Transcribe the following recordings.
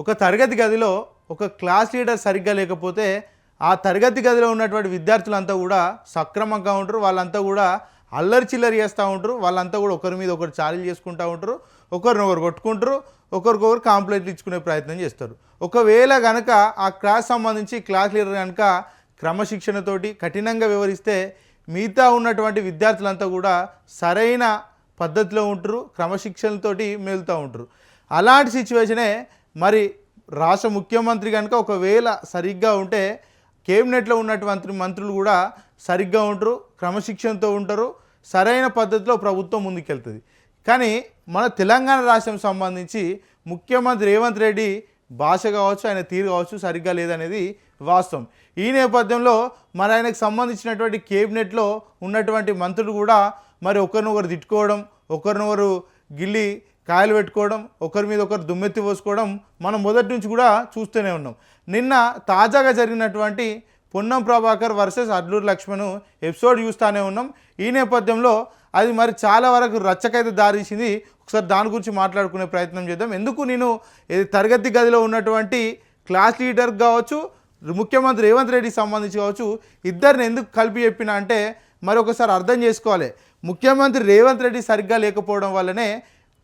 ఒక తరగతి గదిలో ఒక క్లాస్ లీడర్ సరిగ్గా లేకపోతే ఆ తరగతి గదిలో ఉన్నటువంటి విద్యార్థులంతా కూడా సక్రమంగా ఉంటారు. వాళ్ళంతా కూడా అల్లరి చిల్లరి చేస్తూ ఉంటారు. వాళ్ళంతా కూడా ఒకరి మీద ఒకరు చాలీలు చేసుకుంటూ ఉంటారు. ఒకరినొకరు కొట్టుకుంటారు. ఒకరికొకరు కాంప్లైంట్లు ఇచ్చుకునే ప్రయత్నం చేస్తారు. ఒకవేళ కనుక ఆ క్లాస్ సంబంధించి క్లాస్ లీడర్ కనుక క్రమశిక్షణతోటి కఠినంగా వివరిస్తే మిగతా ఉన్నటువంటి విద్యార్థులంతా కూడా సరైన పద్ధతిలో ఉంటారు. క్రమశిక్షణతోటి మేలుతూ ఉంటారు. అలాంటి సిచ్యువేషనే మరి రాష్ట్ర ముఖ్యమంత్రి కనుక ఒకవేళ సరిగ్గా ఉంటే కేబినెట్లో ఉన్నటువంటి మంత్రులు కూడా సరిగ్గా ఉంటారు క్రమశిక్షణతో ఉంటారు సరైన పద్ధతిలో ప్రభుత్వం ముందుకెళ్తుంది. కానీ మన తెలంగాణ రాష్ట్రం సంబంధించి ముఖ్యమంత్రి రేవంత్ రెడ్డి భాష కావచ్చు ఆయన తీరు కావచ్చు సరిగ్గా లేదనేది వాస్తవం. ఈ నేపథ్యంలో మరి ఆయనకు సంబంధించినటువంటి కేబినెట్లో ఉన్నటువంటి మంత్రులు కూడా మరి ఒకరినొకరు తిట్టుకోవడం ఒకరినొకరు గిల్లి కాయలు పెట్టుకోవడం ఒకరి మీద ఒకరు దుమ్మెత్తి పోసుకోవడం మనం మొదటి నుంచి కూడా చూస్తూనే ఉన్నాం. నిన్న తాజాగా జరిగినటువంటి పొన్నం ప్రభాకర్ వర్సెస్ అడ్లూరు లక్ష్మణ్ ఎపిసోడ్ చూస్తూనే ఉన్నాం. ఈ నేపథ్యంలో అది మరి చాలా వరకు రచ్చకైతే దారిచింది ఒకసారి దాని గురించి మాట్లాడుకునే ప్రయత్నం చేద్దాం. ఎందుకు నేను తరగతి గదిలో ఉన్నటువంటి క్లాస్ లీడర్ కావచ్చు ముఖ్యమంత్రి రేవంత్ రెడ్డికి సంబంధించి కావచ్చు ఇద్దరిని ఎందుకు కలిపి చెప్పిన అంటే మరి ఒకసారి అర్థం చేసుకోవాలి. ముఖ్యమంత్రి రేవంత్ రెడ్డి సరిగ్గా లేకపోవడం వల్లనే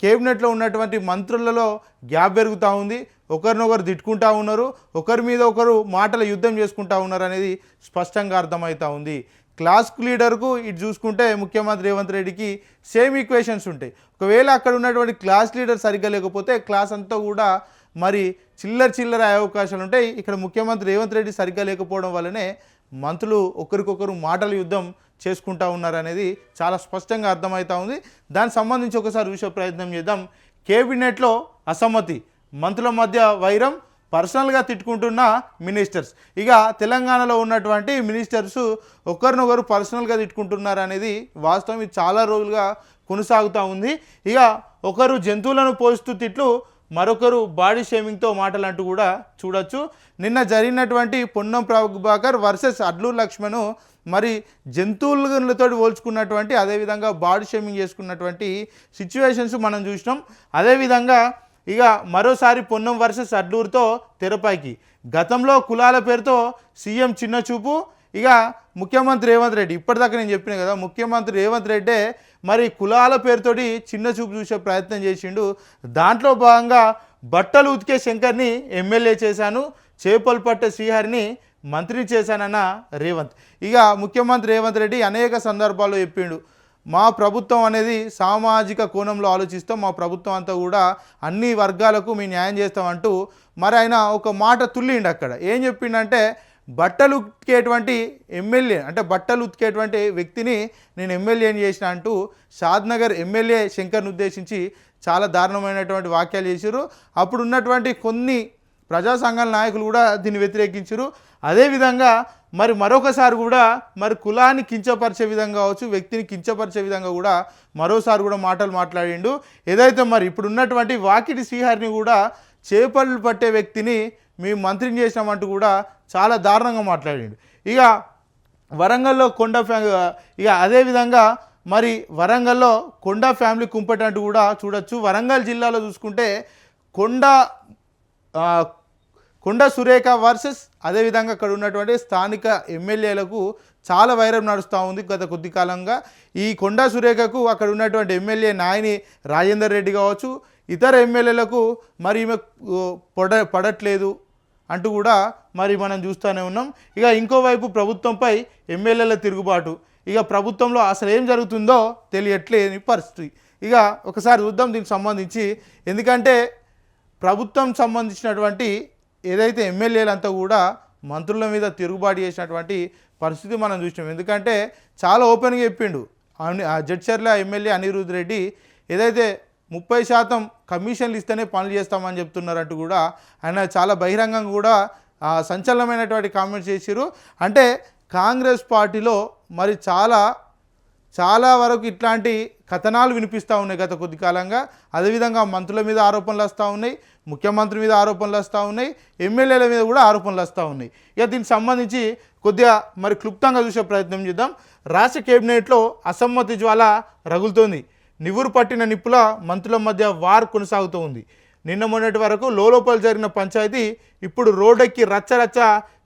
కేబినెట్లో ఉన్నటువంటి మంత్రులలో గ్యాప్ పెరుగుతూ ఉంది. ఒకరినొకరు తిట్టుకుంటా ఉన్నారు. ఒకరి మీద ఒకరు మాటల యుద్ధం చేసుకుంటా ఉన్నారు అనేది స్పష్టంగా అర్థమవుతూ ఉంది. క్లాస్ లీడర్కు ఇటు చూసుకుంటే ముఖ్యమంత్రి రేవంత్ రెడ్డికి సేమ్ ఈక్వేషన్స్ ఉంటాయి. ఒకవేళ అక్కడ ఉన్నటువంటి క్లాస్ లీడర్ సరిగ్గా లేకపోతే క్లాస్ అంతా కూడా మరి చిల్లర చిల్లర అయ్యే అవకాశాలు ఉంటాయి. ఇక్కడ ముఖ్యమంత్రి రేవంత్ రెడ్డి సరిగ్గా లేకపోవడం వల్లనే మంత్రులు ఒకరికొకరు మాటల యుద్ధం చేసుకుంటా ఉన్నారనేది చాలా స్పష్టంగా అర్థమవుతా ఉంది. దానికి సంబంధించి ఒకసారి చూసే ప్రయత్నం చేద్దాం. కేబినెట్లో అసమ్మతి మంత్రుల మధ్య వైరం పర్సనల్గా తిట్టుకుంటున్న మినిస్టర్స్. ఇక తెలంగాణలో ఉన్నటువంటి మినిస్టర్స్ ఒకరినొకరు పర్సనల్గా తిట్టుకుంటున్నారు అనేది వాస్తవం. ఇది చాలా రోజులుగా కొనసాగుతూ ఉంది. ఇక ఒకరు జంతువులను పోస్తూ తిట్లు మరొకరు బాడీ షేమింగ్తో మాటలు అంటూ కూడా చూడొచ్చు. నిన్న జరిగినటువంటి పొన్నం ప్రభాకర్ వర్సెస్ అడ్లూరు లక్ష్మణ్ మరి జంతువులతో పోల్చుకున్నటువంటి అదేవిధంగా బాడీ షేమింగ్ చేసుకున్నటువంటి సిచ్యువేషన్స్ మనం చూసినాం. అదేవిధంగా ఇక మరోసారి పొన్నం వర్సెస్ అడ్లూరుతో తెరపైకి. గతంలో కులాల పేరుతో సీఎం చిన్న చూపు ఇక ముఖ్యమంత్రి రేవంత్ రెడ్డి. ఇప్పటిదాకా నేను చెప్పిన కదా ముఖ్యమంత్రి రేవంత్ రెడ్డే మరి కులాల పేరుతోటి చిన్న చూపు చూసే ప్రయత్నం చేసిండు. దాంట్లో భాగంగా బట్టలు ఉతికే శంకర్ని ఎమ్మెల్యే చేశాను చేపలు పట్టే శ్రీహరిని మంత్రిని చేశానన్న రేవంత్. ఇక ముఖ్యమంత్రి రేవంత్ రెడ్డి అనేక సందర్భాల్లో చెప్పిండు. మా ప్రభుత్వం అనేది సామాజిక కోణంలో ఆలోచిస్తాం మా ప్రభుత్వం అంతా కూడా అన్ని వర్గాలకు మేము న్యాయం చేస్తామంటూ మరి ఆయన ఒక మాట తుల్లిండు అక్కడ. ఏం చెప్పిండంటే బట్టలు ఉతికేటువంటి ఎమ్మెల్యే అంటే బట్టలు ఉతికేటువంటి వ్యక్తిని నేను ఎమ్మెల్యేని చేసిన అంటూ షాద్నగర్ ఎమ్మెల్యే శంకర్ను ఉద్దేశించి చాలా దారుణమైనటువంటి వాక్యాలు చేశారు అప్పుడు ఉన్నటువంటి కొన్ని ప్రజా సంఘాల నాయకులు కూడా దీన్ని వ్యతిరేకించారు. అదేవిధంగా మరి మరొకసారి కూడా మరి కులాన్ని కించపరిచే విధంగా కావచ్చు వ్యక్తిని కించపరిచే విధంగా కూడా మరోసారి కూడా మాటలు మాట్లాడిండు. ఏదైతే మరి ఇప్పుడు ఉన్నటువంటి వాకిటి శ్రీహరిని కూడా చేపలు పట్టే వ్యక్తిని మేము మంత్రిని చేసినామంటూ కూడా చాలా దారుణంగా మాట్లాడిండు. ఇక వరంగల్లో కొండ ఫ్యా ఇక అదేవిధంగా మరి వరంగల్లో కొండ ఫ్యామిలీ కుంపటంటూ కూడా చూడొచ్చు. వరంగల్ జిల్లాలో చూసుకుంటే కొండ కొండ సురేఖ వర్సెస్ అదేవిధంగా అక్కడ ఉన్నటువంటి స్థానిక ఎమ్మెల్యేలకు చాలా వైరం నడుస్తూ ఉంది గత కొద్ది కాలంగా. ఈ కొండ సురేఖకు అక్కడ ఉన్నటువంటి ఎమ్మెల్యే నాయని రాజేందర్ రెడ్డి కావచ్చు ఇతర ఎమ్మెల్యేలకు మరి ఈమె పడ పడట్లేదు అంటూ కూడా మరి మనం చూస్తూనే ఉన్నాం. ఇక ఇంకోవైపు ప్రభుత్వంపై ఎమ్మెల్యేల తిరుగుబాటు. ఇక ప్రభుత్వంలో అసలు ఏం జరుగుతుందో తెలియట్లేని పరిస్థితి. ఇక ఒకసారి చూద్దాం దీనికి సంబంధించి. ఎందుకంటే ప్రభుత్వం సంబంధించినటువంటి ఏదైతే ఎమ్మెల్యేలంతా కూడా మంత్రుల మీద తిరుగుబాటు చేసినటువంటి పరిస్థితి మనం చూసినాం. ఎందుకంటే చాలా ఓపెన్గా చెప్పిండు. అని- ఆ జడ్చర్ల ఎమ్మెల్యే అనిరుద్ రెడ్డి ఏదైతే ముప్పై శాతం కమిషన్లు ఇస్తేనే పనులు చేస్తామని చెప్తున్నారంటూ కూడా ఆయన చాలా బహిరంగంగా కూడా సంచలనమైనటువంటి కామెంట్స్ చేసిరు అంటే కాంగ్రెస్ పార్టీలో మరి చాలా చాలా వరకు ఇట్లాంటి కథనాలు వినిపిస్తూ ఉన్నాయి గత కొద్ది కాలంగా. అదేవిధంగా మంత్రుల మీద ఆరోపణలు వస్తూ ఉన్నాయి ముఖ్యమంత్రి మీద ఆరోపణలు వస్తూ ఉన్నాయి ఎమ్మెల్యేల మీద కూడా ఆరోపణలు వస్తూ ఉన్నాయి. ఇక దీనికి సంబంధించి కొద్దిగా మరి క్లుప్తంగా చూసే ప్రయత్నం చేద్దాం. రాష్ట్ర కేబినెట్లో అసమ్మతి జ్వాల రగులుతోంది. నివురు పట్టిన నిప్పుల మంత్రుల మధ్య వార్ కొనసాగుతూ ఉంది. నిన్న మొన్నటి వరకు లోపల జరిగిన పంచాయతీ ఇప్పుడు రోడ్డెక్కి రచ్చరచ్చ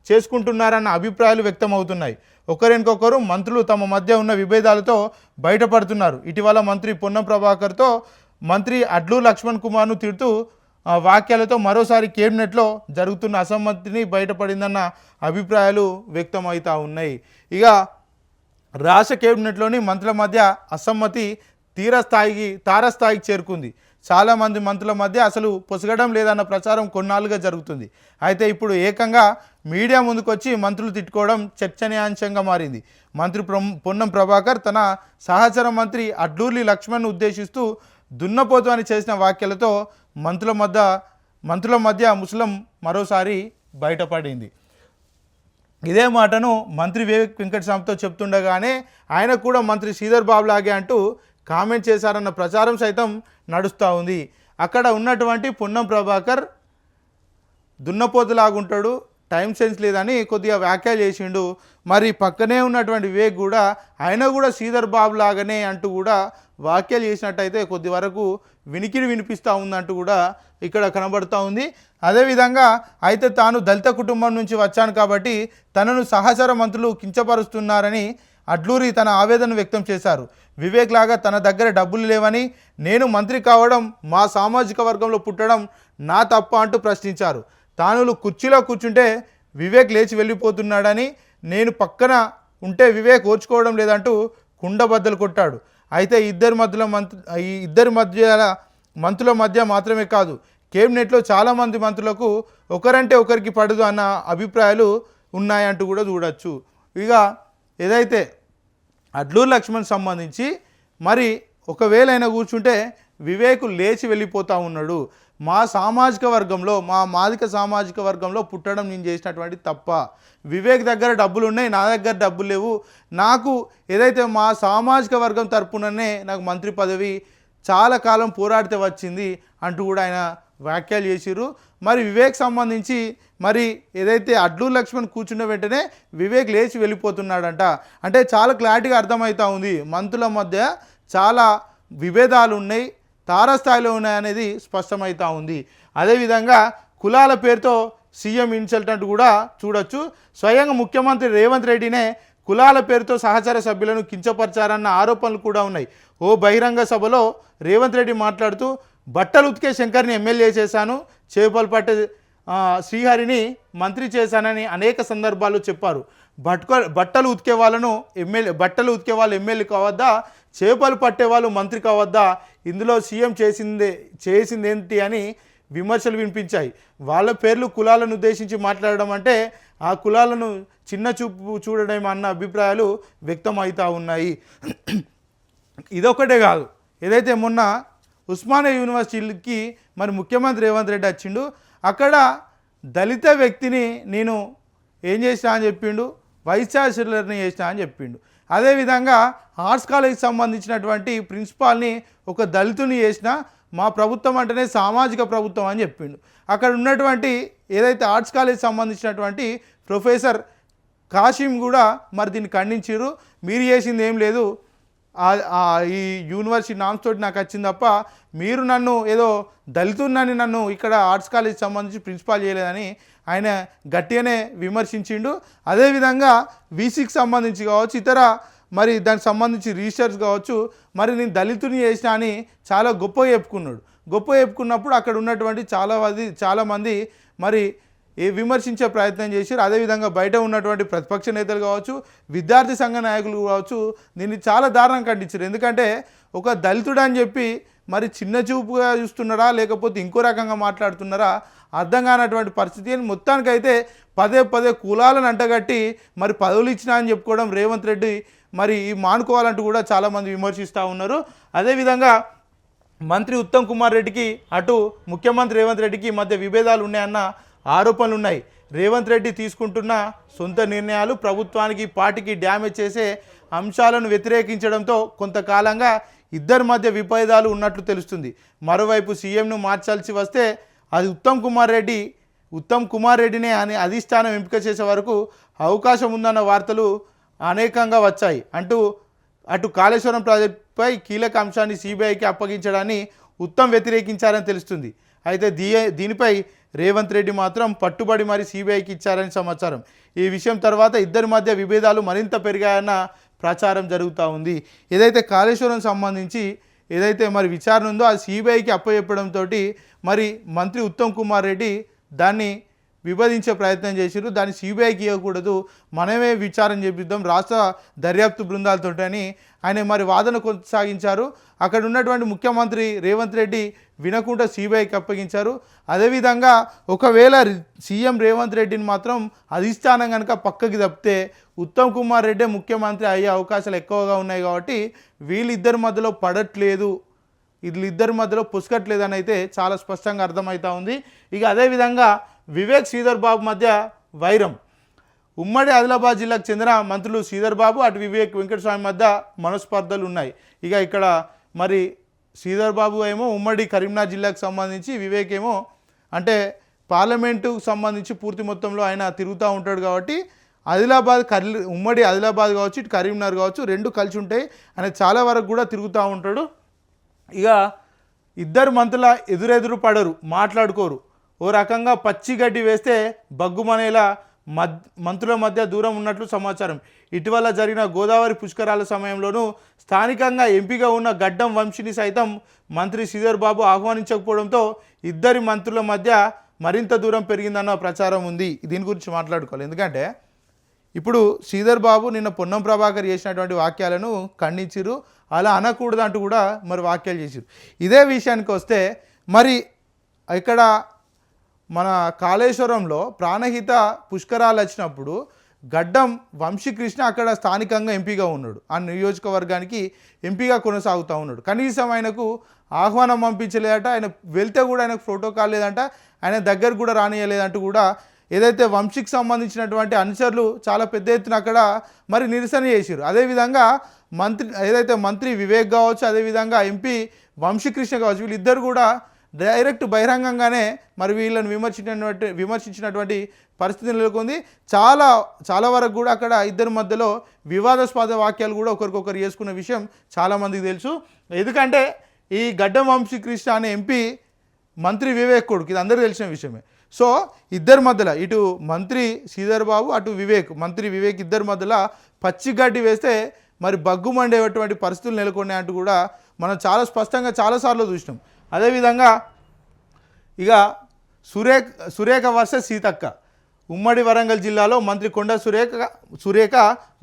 చేసుకుంటున్నారన్న అభిప్రాయాలు వ్యక్తమవుతున్నాయి. ఒకరికొకరు మంత్రులు తమ మధ్య ఉన్న విభేదాలతో బయటపడుతున్నారు. ఇటీవల మంత్రి పొన్నం ప్రభాకర్తో మంత్రి అడ్లు లక్ష్మణ్ కుమార్ను తిడుతూ వాక్యాలతో మరోసారి కేబినెట్లో జరుగుతున్న అసమ్మతిని బయటపడిందన్న అభిప్రాయాలు వ్యక్తమవుతూ ఉన్నాయి. ఇక రాష్ట్ర కేబినెట్లోని మంత్రుల మధ్య అసమ్మతి తీరస్థాయికి తారస్థాయికి చేరుకుంది. చాలామంది మంత్రుల మధ్య అసలు పొసగడం లేదన్న ప్రచారం కొన్నాళ్ళుగా జరుగుతుంది. అయితే ఇప్పుడు ఏకంగా మీడియా ముందుకొచ్చి మంత్రులు తిట్టుకోవడం చర్చనీయాంశంగా మారింది. మంత్రి పొన్నం ప్రభాకర్ తన సహచర మంత్రి అడ్డూర్లి లక్ష్మణ్ ఉద్దేశిస్తూ దున్నపోతు అని చేసిన వ్యాఖ్యలతో మంత్రుల మధ్య మంత్రుల మధ్య ముస్లిం మరోసారి బయటపడింది. ఇదే మాటను మంత్రి వివేక్ వెంకటస్వామితో చెప్తుండగానే ఆయన కూడా మంత్రి శ్రీధర్ బాబు లాగే అంటూ కామెంట్ చేశారన్న ప్రచారం సైతం నడుస్తూ ఉంది. అక్కడ ఉన్నటువంటి పున్నం ప్రభాకర్ దున్నపోతులాగుంటాడు టైం సెన్స్ లేదని కొద్దిగా వ్యాఖ్యలు చేసిండు. మరి పక్కనే ఉన్నటువంటి వివేక్ కూడా ఆయన కూడా శ్రీధర్ బాబు లాగానే అంటూ కూడా వ్యాఖ్యలు చేసినట్టయితే కొద్ది వరకు వినికిడి వినిపిస్తూ ఉందంటూ కూడా ఇక్కడ కనబడుతూ ఉంది. అదేవిధంగా అయితే తాను దళిత కుటుంబం నుంచి వచ్చాను కాబట్టి తనను సహచర మంత్రులు కించపరుస్తున్నారని అడ్లూరి తన ఆవేదన వ్యక్తం చేశారు. వివేక్ లాగా తన దగ్గర డబ్బులు లేవని నేను మంత్రి కావడం మా సామాజిక వర్గంలో పుట్టడం నా తప్ప అంటూ ప్రశ్నించారు. తాను కుర్చీలో కూర్చుంటే వివేక్ లేచి వెళ్ళిపోతున్నాడని నేను పక్కన ఉంటే వివేక్ ఓర్చుకోవడం లేదంటూ కుండబద్దలు కొట్టాడు. అయితే ఇద్దరి మధ్యలో మంత్రి ఈ ఇద్దరి మధ్య మంత్రుల మధ్య మాత్రమే కాదు కేబినెట్లో చాలామంది మంత్రులకు ఒకరంటే ఒకరికి పడదు అన్న అభిప్రాయాలు ఉన్నాయంటూ కూడా చూడొచ్చు. ఇక ఏదైతే అడ్లూరు లక్ష్మణ్ సంబంధించి మరి ఒకవేళ కూర్చుంటే వివేకు లేచి వెళ్ళిపోతూ ఉన్నాడు. మా సామాజిక వర్గంలో మా మాదిక సామాజిక వర్గంలో పుట్టడం నేను చేసినటువంటి తప్ప. వివేక్ దగ్గర డబ్బులు ఉన్నాయి నా దగ్గర డబ్బులు లేవు. నాకు ఏదైతే మా సామాజిక వర్గం తరపుననే నాకు మంత్రి పదవి చాలా కాలం పోరాడితే వచ్చింది అంటూ కూడా ఆయన వ్యాఖ్యలు చేసిరు మరి వివేక్ సంబంధించి మరి ఏదైతే అడ్లూరు లక్ష్మణ్ కూర్చున్న వెంటనే వివేక్ లేచి వెళ్ళిపోతున్నాడంట. అంటే చాలా క్లారిటీగా అర్థమవుతా ఉంది. మంత్రుల మధ్య చాలా విభేదాలు ఉన్నాయి. తారస్థాయిలో ఉన్నాయనేది స్పష్టమవుతా ఉంది. అదేవిధంగా కులాల పేరుతో సీఎం ఇన్సల్టెంట్ కూడా చూడొచ్చు. స్వయంగా ముఖ్యమంత్రి రేవంత్ రెడ్డినే కులాల పేరుతో సహచర సభ్యులను కించపరిచారన్న ఆరోపణలు కూడా ఉన్నాయి. ఓ బహిరంగ సభలో రేవంత్ రెడ్డి మాట్లాడుతూ బట్టలు ఉతికే శంకర్ని ఎమ్మెల్యే చేశాను చేపలు పట్టే శ్రీహరిని మంత్రి చేశానని అనేక సందర్భాలు చెప్పారు. బట్క బట్టలు ఉతికే వాళ్ళను ఎమ్మెల్యే బట్టలు ఉతికే వాళ్ళు ఎమ్మెల్యే కావద్దా? చేపలు పట్టే వాళ్ళు మంత్రి కావద్దా? ఇందులో సీఎం చేసిందే చేసిందేంటి అని విమర్శలు వినిపించాయి. వాళ్ళ పేర్లు కులాలను ఉద్దేశించి మాట్లాడడం అంటే ఆ కులాలను చిన్న చూపు చూడడం అన్న అభిప్రాయాలు వ్యక్తం అవుతూ ఉన్నాయి. ఇదొకటే కాదు. ఏదైతే మొన్న ఉస్మానియా యూనివర్సిటీకి మరి ముఖ్యమంత్రి రేవంత్ రెడ్డి వచ్చిండు అక్కడ దళిత వ్యక్తిని నేను ఏం చేసినా అని చెప్పిండు వైస్ ఛాన్సలర్ని చేసినా అని చెప్పిండు. అదేవిధంగా ఆర్ట్స్ కాలేజ్కి సంబంధించినటువంటి ప్రిన్సిపాల్ని ఒక దళితుని చేసిన మా ప్రభుత్వం అంటేనే సామాజిక ప్రభుత్వం అని చెప్పిండు. అక్కడ ఉన్నటువంటి ఏదైతే ఆర్ట్స్ కాలేజ్ సంబంధించినటువంటి ప్రొఫెసర్ కాశీం కూడా మరి దీన్ని ఖండించారు మీరు చేసింది ఏం లేదు ఈ యూనివర్సిటీ నామ్స్ తోటి నాకు వచ్చింది తప్ప మీరు నన్ను ఏదో దళితున్నని నన్ను ఇక్కడ ఆర్ట్స్ కాలేజ్ సంబంధించి ప్రిన్సిపాల్ చేయలేదని ఆయన గట్టిగానే విమర్శించిండు. అదేవిధంగా వీసీకి సంబంధించి కావచ్చు ఇతర మరి దానికి సంబంధించి రీసెర్చ్ కావచ్చు మరి నేను దళితుని చేసినా అని చాలా గొప్పగా చెప్పుకున్నాడు. గొప్ప చెప్పుకున్నప్పుడు అక్కడ ఉన్నటువంటి చాలా మంది చాలామంది మరి ఏ విమర్శించే ప్రయత్నం చేశారు అదేవిధంగా బయట ఉన్నటువంటి ప్రతిపక్ష నేతలు కావచ్చు విద్యార్థి సంఘ నాయకులు కావచ్చు దీన్ని చాలా దారుణం ఖండించారు ఎందుకంటే ఒక దళితుడు అని చెప్పి మరి చిన్న చూపుగా చూస్తున్నారా లేకపోతే ఇంకో రకంగా మాట్లాడుతున్నారా అర్థం కానటువంటి పరిస్థితి అని మొత్తానికైతే పదే పదే కులాలను అంటగట్టి మరి పదవులు ఇచ్చినా అని చెప్పుకోవడం రేవంత్ రెడ్డి మరి మానుకోవాలంటూ కూడా చాలామంది విమర్శిస్తూ ఉన్నారు. అదేవిధంగా మంత్రి ఉత్తమ్ కుమార్ రెడ్డికి అటు ముఖ్యమంత్రి రేవంత్ రెడ్డికి మధ్య విభేదాలు ఉన్నాయన్న ఆరోపణలు ఉన్నాయి రేవంత్ రెడ్డి తీసుకుంటున్న సొంత నిర్ణయాలు ప్రభుత్వానికి పార్టీకి డ్యామేజ్ చేసే అంశాలను వ్యతిరేకించడంతో కొంతకాలంగా ఇద్దరి మధ్య విభేదాలు ఉన్నట్లు తెలుస్తుంది. మరోవైపు సీఎంను మార్చాల్సి వస్తే అది ఉత్తమ్ కుమార్ రెడ్డి ఉత్తమ్ కుమార్ రెడ్డినే అని అధిష్టానం ఎంపిక చేసే వరకు అవకాశం ఉందన్న వార్తలు అనేకంగా వచ్చాయి. అంటూ అటు కాళేశ్వరం ప్రాజెక్టుపై కీలక అంశాన్ని సిబిఐకి అప్పగించడాన్ని ఉత్తమ్ వ్యతిరేకించారని తెలుస్తుంది. అయితే దీ దీనిపై రేవంత్ రెడ్డి మాత్రం పట్టుబడి మరి సీబీఐకి ఇచ్చారని సమాచారం. ఈ విషయం తర్వాత ఇద్దరి మధ్య విభేదాలు మరింత పెరిగాయన్న ప్రచారం జరుగుతూ ఉంది. ఏదైతే కాళేశ్వరం సంబంధించి ఏదైతే మరి విచారణ ఉందో అది సీబీఐకి అప్పచెప్పడంతో మరి మంత్రి ఉత్తమ్ కుమార్ రెడ్డి దాన్ని విభజించే ప్రయత్నం చేసిరు దాన్ని సిబిఐకి ఇవ్వకూడదు మనమే విచారం చేపిద్దాం. రాష్ట్ర దర్యాప్తు బృందాలతో అని ఆయన మరి వాదన కొనసాగించారు. అక్కడ ఉన్నటువంటి ముఖ్యమంత్రి రేవంత్ రెడ్డి వినకుండా సిబిఐకి అప్పగించారు. అదేవిధంగా ఒకవేళ సీఎం రేవంత్ రెడ్డిని మాత్రం అధిష్టానం కనుక పక్కకి తప్పితే ఉత్తమ్ కుమార్ రెడ్డి ముఖ్యమంత్రి అయ్యే అవకాశాలు ఎక్కువగా ఉన్నాయి కాబట్టి వీళ్ళిద్దరి మధ్యలో పడట్లేదు. వీళ్ళిద్దరి మధ్యలో పుసుకట్లేదని అయితే చాలా స్పష్టంగా అర్థమవుతా ఉంది. ఇక అదేవిధంగా వివేక్ శ్రీధర్ బాబు మధ్య వైరం. ఉమ్మడి ఆదిలాబాద్ జిల్లాకు చెందిన మంత్రులు శ్రీధర్ బాబు అటు వివేక్ వెంకటస్వామి మధ్య మనస్పర్ధలు ఉన్నాయి. ఇక ఇక్కడ మరి శ్రీధర్ బాబు ఏమో ఉమ్మడి కరీంనగర్ జిల్లాకు సంబంధించి వివేక్ ఏమో అంటే పార్లమెంటుకు సంబంధించి పూర్తి మొత్తంలో ఆయన తిరుగుతూ ఉంటాడు కాబట్టి ఆదిలాబాద్ కరీ ఉమ్మడి ఆదిలాబాద్ కావచ్చు ఇటు కరీంనగర్ కావచ్చు రెండు కలిసి ఉంటాయి ఆయన చాలా వరకు కూడా తిరుగుతూ ఉంటాడు. ఇక ఇద్దరు మంత్రుల ఎదురెదురు పడరు మాట్లాడుకోరు. ఓ రకంగా పచ్చి గడ్డి వేస్తే బగ్గుమనేలా మద్ మంత్రుల మధ్య దూరం ఉన్నట్లు సమాచారం. ఇటీవల జరిగిన గోదావరి పుష్కరాల సమయంలోనూ స్థానికంగా ఎంపిక ఉన్న గడ్డం వంశీని సైతం మంత్రి శ్రీధర్ బాబు ఆహ్వానించకపోవడంతో ఇద్దరి మంత్రుల మధ్య మరింత దూరం పెరిగిందన్న ప్రచారం ఉంది. దీని గురించి మాట్లాడుకోవాలి. ఎందుకంటే ఇప్పుడు శ్రీధర్ బాబు నిన్న పొన్నం ప్రభాకర్ చేసినటువంటి వాక్యాలను ఖండించిరు అలా అనకూడదు అంటూ కూడా మరి వాక్యాలు చేసిరు ఇదే విషయానికి వస్తే మరి ఇక్కడ మన కాళేశ్వరంలో ప్రాణహిత పుష్కరాలు వచ్చినప్పుడు గడ్డం వంశీకృష్ణ అక్కడ స్థానికంగా ఎంపీగా ఉన్నాడు. ఆ నియోజకవర్గానికి ఎంపీగా కొనసాగుతూ ఉన్నాడు. కనీసం ఆయనకు ఆహ్వానం పంపించలేదట ఆయన వెళ్తే కూడా ఆయనకు ఫోటో కాలేదంట ఆయన దగ్గర కూడా రానియలేదంటూ కూడా ఏదైతే వంశీకి సంబంధించినటువంటి అనుచరులు చాలా పెద్ద ఎత్తున అక్కడ మరి నిరసన చేశారు. అదేవిధంగా మంత్రి ఏదైతే మంత్రి వివేక్ కావచ్చు అదేవిధంగా ఎంపీ వంశీకృష్ణ కావచ్చు వీళ్ళిద్దరు కూడా డైరెక్ట్ బహిరంగంగానే మరి వీళ్ళని విమర్శించినటువంటి విమర్శించినటువంటి పరిస్థితి నెలకొంది. చాలా చాలా వరకు కూడా అక్కడ ఇద్దరి మధ్యలో వివాదాస్పద వాక్యాలు కూడా ఒకరికొకరు చేసుకున్న విషయం చాలామందికి తెలుసు. ఎందుకంటే ఈ గడ్డం వంశీకృష్ణ అనే ఎంపీ మంత్రి వివేక్ కొడుకు ఇది అందరికీ తెలిసిన విషయమే. సో ఇద్దరి మధ్యలో ఇటు మంత్రి శ్రీధర్ బాబు అటు వివేక్ మంత్రి వివేక్ ఇద్దరి మధ్యలో పచ్చి గడ్డి వేస్తే మరి బగ్గుమండేటువంటి పరిస్థితులు నెలకొన్నాయంటూ కూడా మనం చాలా స్పష్టంగా చాలాసార్లు చూసినాం. అదేవిధంగా ఇక సురేఖ సురేఖ వర్సెస్ సీతక్క. ఉమ్మడి వరంగల్ జిల్లాలో మంత్రి కొండ సురేఖ సురేఖ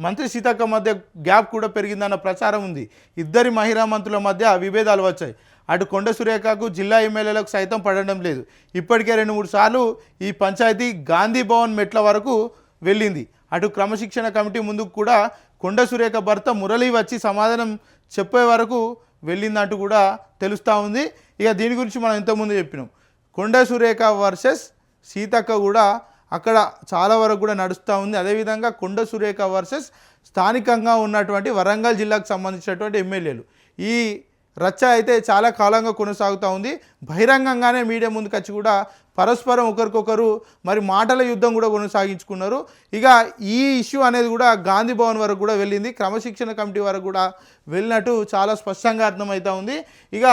మంత్రి సీతక్క మధ్య గ్యాప్ కూడా పెరిగిందన్న ప్రచారం ఉంది. ఇద్దరి మహిళా మంత్రుల మధ్య విభేదాలు వచ్చాయి. అటు కొండ సురేఖకు జిల్లా ఎమ్మెల్యేలకు సైతం పడడం లేదు. ఇప్పటికే రెండు మూడు సార్లు ఈ పంచాయతీ గాంధీ భవన్ మెట్ల వరకు వెళ్ళింది. అటు క్రమశిక్షణ కమిటీ ముందుకు కూడా కొండ సురేఖ భర్త మురళి వచ్చి సమాధానం చెప్పే వరకు వెళ్ళిందంటూ కూడా తెలుస్తూ ఉంది. ఇక దీని గురించి మనం ఇంతకుముందు చెప్పినాం. కొండ సురేఖ వర్సెస్ సీతక్క కూడా అక్కడ చాలా వరకు కూడా నడుస్తూ ఉంది. అదేవిధంగా కొండ సురేఖ వర్సెస్ స్థానికంగా ఉన్నటువంటి వరంగల్ జిల్లాకు సంబంధించినటువంటి ఎమ్మెల్యేలు. ఈ రచ్చ అయితే చాలా కాలంగా కొనసాగుతూ ఉంది. బహిరంగంగానే మీడియా ముందుకు వచ్చి కూడా పరస్పరం ఒకరికొకరు మరి మాటల యుద్ధం కూడా కొనసాగించుకున్నారు. ఇక ఈ ఇష్యూ అనేది కూడా గాంధీ భవన్ వరకు కూడా వెళ్ళింది. క్రమశిక్షణ కమిటీ వరకు కూడా వెళ్ళినట్టు చాలా స్పష్టంగా అర్థమవుతూ ఉంది. ఇక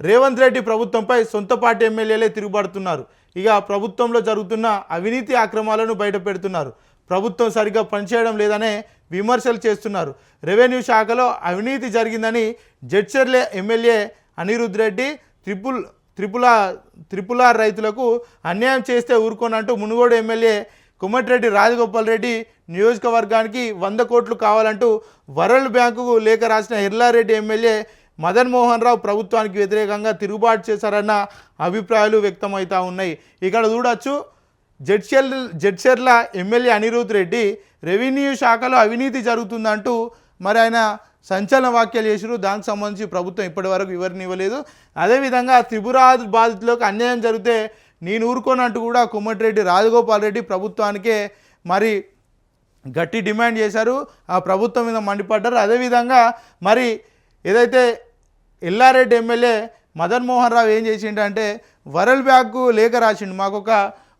రేవంత్ రెడ్డి ప్రభుత్వంపై సొంత పార్టీ ఎమ్మెల్యేలే తిరుగుబడుతున్నారు ఇక ప్రభుత్వంలో జరుగుతున్న అవినీతి అక్రమాలను బయట పెడుతున్నారు. ప్రభుత్వం సరిగ్గా పనిచేయడం లేదనే విమర్శలు చేస్తున్నారు. రెవెన్యూ శాఖలో అవినీతి జరిగిందని Jadcherla MLA Anirudh Reddy triple triple triple R రైతులకు అన్యాయం చేస్తే ఊరుకోనంటూ మునుగోడు ఎమ్మెల్యే కుమ్మటిరెడ్డి రాజగోపాల్ రెడ్డి నియోజకవర్గానికి వంద కోట్లు కావాలంటూ వరల్డ్ బ్యాంకుకు లేఖ రాసిన ఎర్లారెడ్డి ఎమ్మెల్యే మదన్ మోహన్ రావు ప్రభుత్వానికి వ్యతిరేకంగా తిరుగుబాటు చేశారన్న అభిప్రాయాలు వ్యక్తమవుతూ ఉన్నాయి. ఇక్కడ చూడొచ్చు జడ్చర్ల జడ్చర్ల ఎమ్మెల్యే అనిరుద్ రెడ్డి రెవెన్యూ శాఖలో అవినీతి జరుగుతుందంటూ మరి ఆయన సంచలన వ్యాఖ్యలు చేశారు దానికి సంబంధించి ప్రభుత్వం ఇప్పటివరకు వివరణ ఇవ్వలేదు. అదేవిధంగా త్రిపుర బాధితులకు అన్యాయం జరిగితే నేను ఊరుకోనంటూ కూడా కొమ్మటిరెడ్డి రాజగోపాల్ రెడ్డి ప్రభుత్వానికే మరి గట్టి డిమాండ్ చేశారు. ఆ ప్రభుత్వం మీద మండిపడ్డారు. అదేవిధంగా మరి ఏదైతే ఎల్లారెడ్డి ఎమ్మెల్యే మదన్ మోహన్ రావు ఏం చేసిండంటే వరల్డ్ బ్యాంకు లేఖ రాసిండు. మాకు ఒక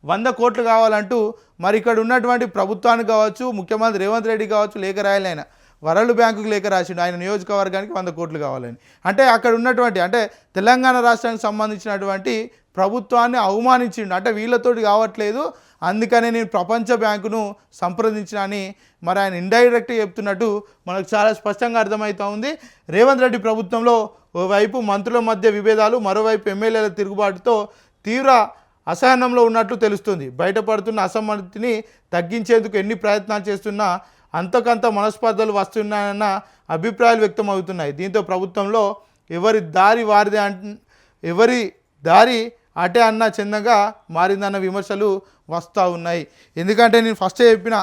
వంద కోట్లు కావాలంటూ మరి ఇక్కడ ఉన్నటువంటి ప్రభుత్వానికి కావచ్చు ముఖ్యమంత్రి రేవంత్ రెడ్డి కావచ్చు లేఖ రాయాలి ఆయన వరల్డ్ బ్యాంకుకు లేఖ రాసిండు. ఆయన నియోజకవర్గానికి వంద కోట్లు కావాలని. అంటే అక్కడ ఉన్నటువంటి అంటే తెలంగాణ రాష్ట్రానికి సంబంధించినటువంటి ప్రభుత్వాన్ని అవమానించిండు. అంటే వీళ్ళతోటి కావట్లేదు. అందుకనే నేను ప్రపంచ బ్యాంకును సంప్రదించిన అని మరి ఆయన ఇండైరెక్ట్గా చెప్తున్నట్టు మనకు చాలా స్పష్టంగా అర్థమవుతా ఉంది. రేవంత్ రెడ్డి ప్రభుత్వంలో ఓవైపు మంత్రుల మధ్య విభేదాలు మరోవైపు ఎమ్మెల్యేల తిరుగుబాటుతో తీవ్ర అసహనంలో ఉన్నట్లు తెలుస్తుంది. బయటపడుతున్న అసమ్మతిని తగ్గించేందుకు ఎన్ని ప్రయత్నాలు చేస్తున్నా అంతకంత మనస్పర్ధలు వస్తున్నాయన్న అభిప్రాయాలు వ్యక్తం అవుతున్నాయి దీంతో ప్రభుత్వంలో ఎవరి దారి వారిదే అంట ఎవరి దారి అటే అన్న చిన్నగా మారిందన్న విమర్శలు వస్తూ ఉన్నాయి. ఎందుకంటే నేను ఫస్ట్ చెప్పిన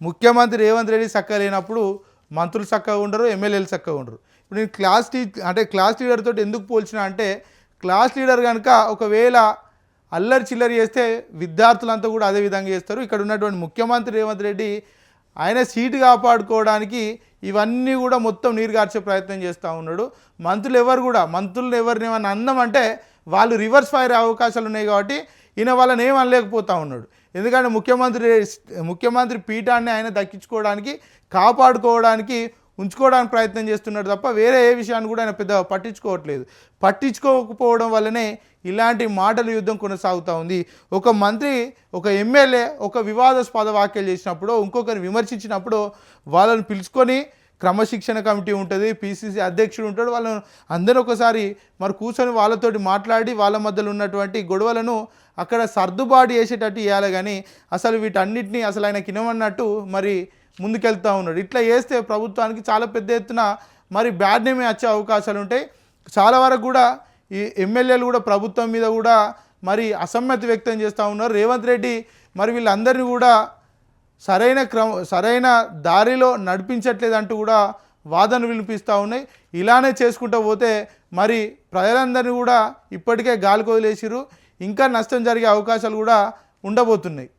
ముఖ్యమంత్రి రేవంత్ రెడ్డి చక్కగా లేనప్పుడు మంత్రులు చక్కగా ఉండరు ఎమ్మెల్యేలు చక్కగా ఉండరు. ఇప్పుడు నేను క్లాస్ టీ అంటే క్లాస్ లీడర్తో ఎందుకు పోల్చిన అంటే క్లాస్ లీడర్ కనుక ఒకవేళ అల్లరి చిల్లరి చేస్తే విద్యార్థులంతా కూడా అదే విధంగా చేస్తారు. ఇక్కడ ఉన్నటువంటి ముఖ్యమంత్రి రేవంత్ రెడ్డి ఆయన సీటు కాపాడుకోవడానికి ఇవన్నీ కూడా మొత్తం నీరు గార్చే ప్రయత్నం చేస్తూ ఉన్నాడు. మంత్రులు ఎవరు కూడా మంత్రులు ఎవరిని ఏమన్నా అంటే వాళ్ళు రివర్స్ ఫైర్ అవకాశాలు ఉన్నాయి కాబట్టి ఈయన వాళ్ళని ఏం అనలేకపోతా ఉన్నాడు. ఎందుకంటే ముఖ్యమంత్రి ముఖ్యమంత్రి పీఠాన్ని ఆయన దక్కించుకోవడానికి కాపాడుకోవడానికి ఉంచుకోవడానికి ప్రయత్నం చేస్తున్నాడు తప్ప వేరే ఏ విషయాన్ని కూడా ఆయన పెద్ద పట్టించుకోవట్లేదు. పట్టించుకోకపోవడం వల్లనే ఇలాంటి మాటల యుద్ధం కొనసాగుతూ ఉంది. ఒక మంత్రి ఒక ఎమ్మెల్యే ఒక వివాదాస్పద వ్యాఖ్యలు చేసినప్పుడు ఇంకొకరిని విమర్శించినప్పుడు వాళ్ళని పిలుచుకొని క్రమశిక్షణ కమిటీ ఉంటుంది పీసీసీ అధ్యక్షుడు ఉంటాడు వాళ్ళను అందరూ ఒకసారి మరి కూర్చొని వాళ్ళతోటి మాట్లాడి వాళ్ళ మధ్యలో ఉన్నటువంటి గొడవలను అక్కడ సర్దుబాటు చేసేటట్టు ఇవ్వాలి కానీ అసలు వీటన్నిటినీ అసలు ఆయన కినమన్నట్టు మరి ముందుకెళ్తూ ఉన్నాడు. ఇట్లా చేస్తే ప్రభుత్వానికి చాలా పెద్ద ఎత్తున మరి బ్యాడ్ నేమే వచ్చే అవకాశాలు ఉంటాయి. చాలా వరకు కూడా ఈ ఎమ్మెల్యేలు కూడా ప్రభుత్వం మీద కూడా మరి అసమ్మతి వ్యక్తం చేస్తూ ఉన్నారు. రేవంత్ రెడ్డి మరి వీళ్ళందరినీ కూడా సరైన క్రమ సరైన దారిలో నడిపించట్లేదంటూ కూడా వాదనలు వినిపిస్తూ ఉన్నాయి. ఇలానే చేసుకుంటూ పోతే మరి ప్రజలందరినీ కూడా ఇప్పటికే గాలి వదిలేసిరు ఇంకా నష్టం జరిగే అవకాశాలు కూడా ఉండబోతున్నాయి.